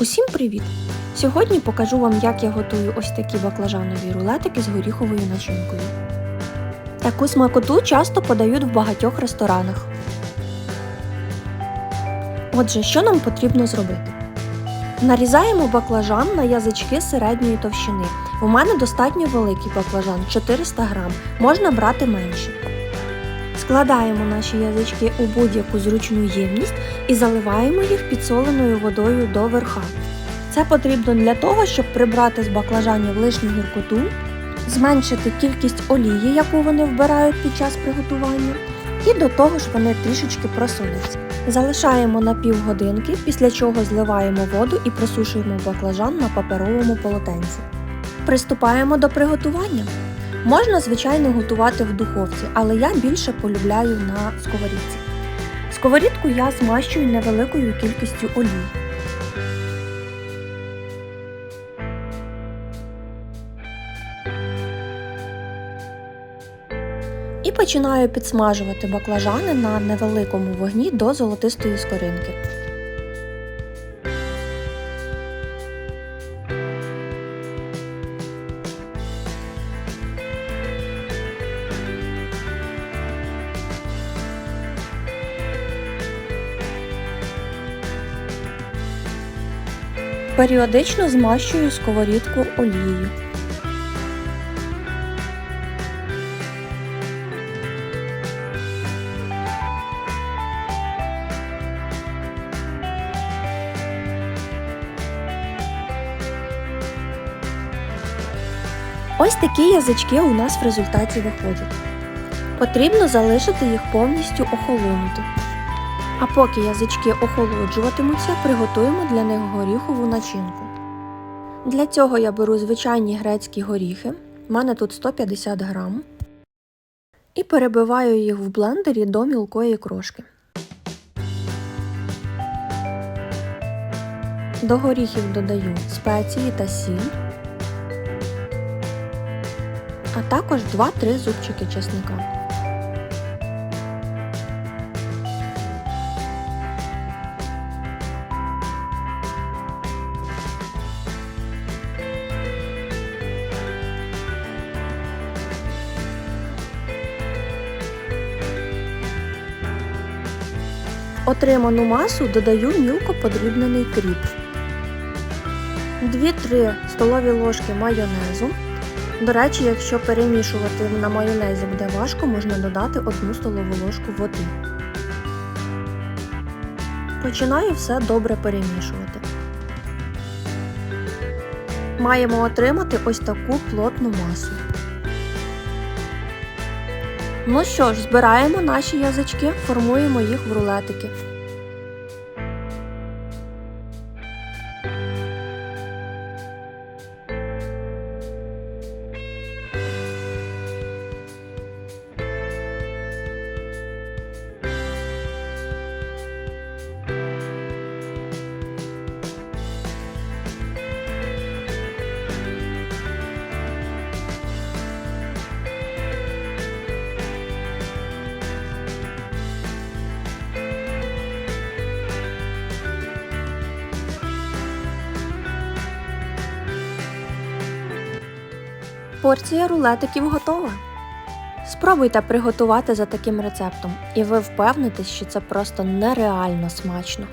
Усім привіт! Сьогодні покажу вам, як я готую ось такі баклажанові рулетики з горіховою начинкою. Таку смакоту часто подають в багатьох ресторанах. Отже, що нам потрібно зробити? Нарізаємо баклажан на язички середньої товщини. У мене достатньо великий баклажан 400 грам, можна брати менше. Складаємо наші язички у будь-яку зручну ємність і заливаємо їх підсоленою водою до верха. Це потрібно для того, щоб прибрати з баклажанів лишню гіркоту, зменшити кількість олії, яку вони вбирають під час приготування, і до того ж вони трішечки просоляться. Залишаємо на півгодинки, після чого зливаємо воду і просушуємо баклажан на паперовому полотенці. Приступаємо до приготування. Можна, звичайно, готувати в духовці, але я більше полюбляю на сковорідці. Сковорідку я змащую невеликою кількістю олії. І починаю підсмажувати баклажани на невеликому вогні до золотистої скоринки. Періодично змащую сковорідку олією. Ось такі язички у нас в результаті виходять. Потрібно залишити їх повністю охолонути. А поки язички охолоджуватимуться, приготуємо для них горіхову начинку. Для цього я беру звичайні грецькі горіхи, в мене тут 150 грам, і перебиваю їх в блендері до мілкої крошки. До горіхів додаю спеції та сіль, а також 2-3 зубчики чесника. Отриману масу додаю мілко подрібнений кріп, 2-3 столові ложки майонезу. До речі, якщо перемішувати на майонезі буде важко, можна додати 1 столову ложку води. Починаю все добре перемішувати. Маємо отримати ось таку плотну масу. Ну що ж, збираємо наші язички, формуємо їх в рулетики. Порція рулетиків готова. Спробуйте приготувати за таким рецептом, і ви впевнитесь, що це просто нереально смачно.